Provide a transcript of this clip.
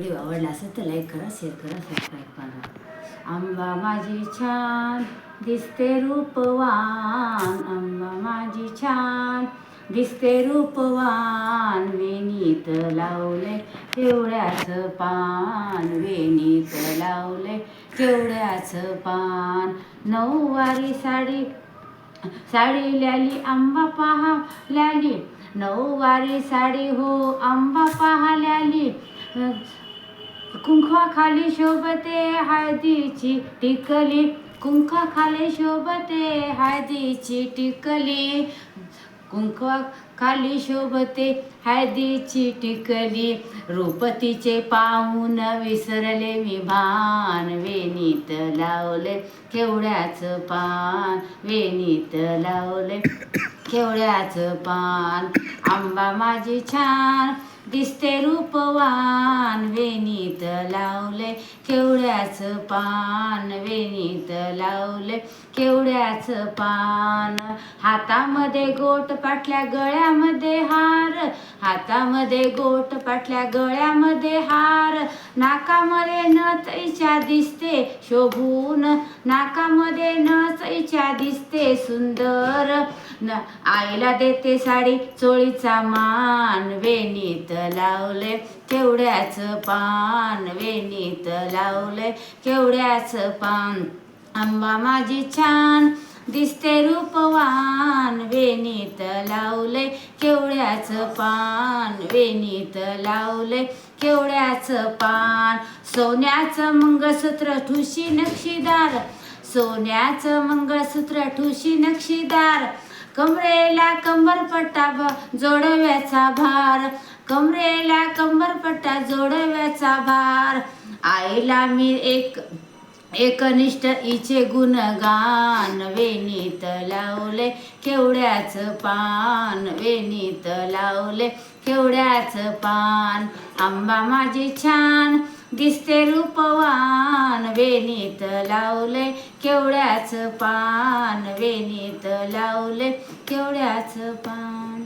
Video आवडला असेल तर लाईक करा शेअर करा सबस्क्राईब करा. आंबा माझी छान दिसते रूपवान. आंबा माझी छान दिसते रूपवान. वेणीत लावले केवड्याचं पान. वेणीत लावले केवड्याचं पान. नऊवारी साडी साडी ल्याली आंबा पहा ल्याली. नऊवारी साडी हो आंबा पहा ल्याली. कुंकवाखाली शोभते हळदीची टिकली. कुंकवाखाली शोभते हळदीची टिकली. कुंकवा खाली शोभते हळदीची टिकली रूपतीचे पाहून विसरले मी भान. वेणीत लावले केवड्याचं पान. वेणीत लावले केवड्याचं पान. आंबा माझी छान. दिसते रूपवान वेणीत लावले केवड्याच पान वेणीत लावले केवड्याच पान. हातामध्ये गोट पाटल्या गळ्यामध्ये हार हातामध्ये गोट पाटल्या गळ्यामध्ये हार. नाकामध्ये नच इच्छा दिसते शोभून नाकामध्ये नच इच्छा दिसते सुंदर. न आईला देते साडी चोळीचा मान वेणीत लावले केवड्याचं पान वेणीत लावले केवड्याचं पान आंबा माझी छान दिसते रूपवान वेणीत लावले केवड्याचं पान वेणीत लावले केवड्याचं पान सोन्याचं मंगळसूत्र ठुशी नक्षीदार. सोन्याचं मंगळसूत्र ठुशी नक्षीदार. कमरेला कंबरपट्टा जोडव्याचा भार. कमरेला कंबरपट्टा जोडव्याचा भार. आईला मी एक एकनिष्ठ इचे गुणगान. वेणीत लावले केवड्याचं पान. वेणीत लावले केवड्याचं पान. आंबा माझी छान दिसते रूपवान. पान वेणीत लावले केवड्याचं पान वेणीत लावले केवड्याचं पान.